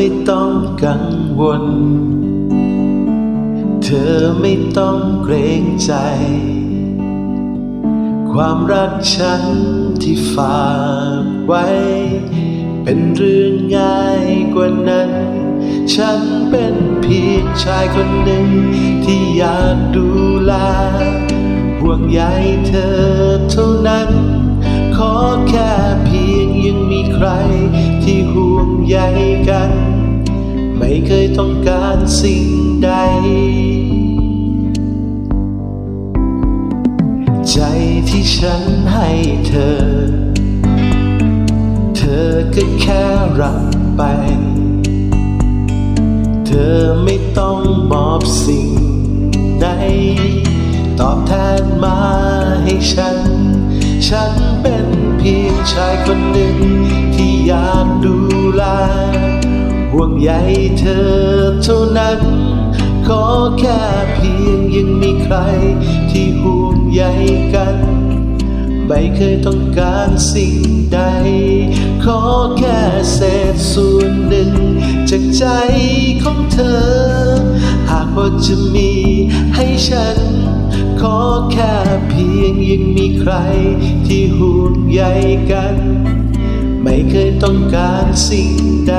ไม่ต้องกังวล เธอไม่ต้องเกรงใจ ความรักฉันที่ฝากไว้ เป็นเรื่องง่ายกว่านั้น ฉันเป็นเพียงชายคนหนึ่งที่อยากดูแลห่วงใยเธอเท่านั้น ขอแค่เพียงยังมีใครที่ห่วงใยกัน ไม่เคยต้องการสิ่งใด ใจที่ฉันให้เธอ เธอก็แค่รับไป เธอไม่ต้องมอบสิ่งใด ตอบแทนมาให้ฉัน ฉันเป็นเพียงชายคนหนึ่งที่อยากดูแล ห่วงใยเธอเท่านั้น ขอแค่เพียงยังมีใครที่ห่วงใยกัน ไม่เคยต้องการสิ่งใด ขอแค่เศษส่วนหนึ่ง จากใจของเธอ หากว่าจะมีให้ฉัน ขอแค่เพียงยังมีใครที่ห่วงใยกัน ไม่เคยต้องการสิ่งใด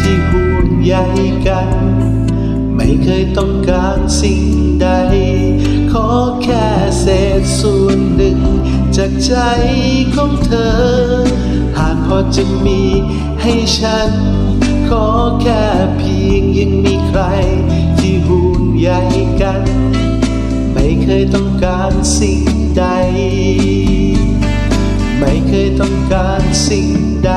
ที่ห่วงใยกัน ไม่เคยต้องการสิ่งใด ขอแค่เศษส่วนหนึ่ง จากใจของเธอ หากพอจะมีให้ฉัน ขอแค่เพียงยังมีใคร ที่ห่วงใยกัน ไม่เคยต้องการสิ่งใดไม่เคยต้องการสิ่งใด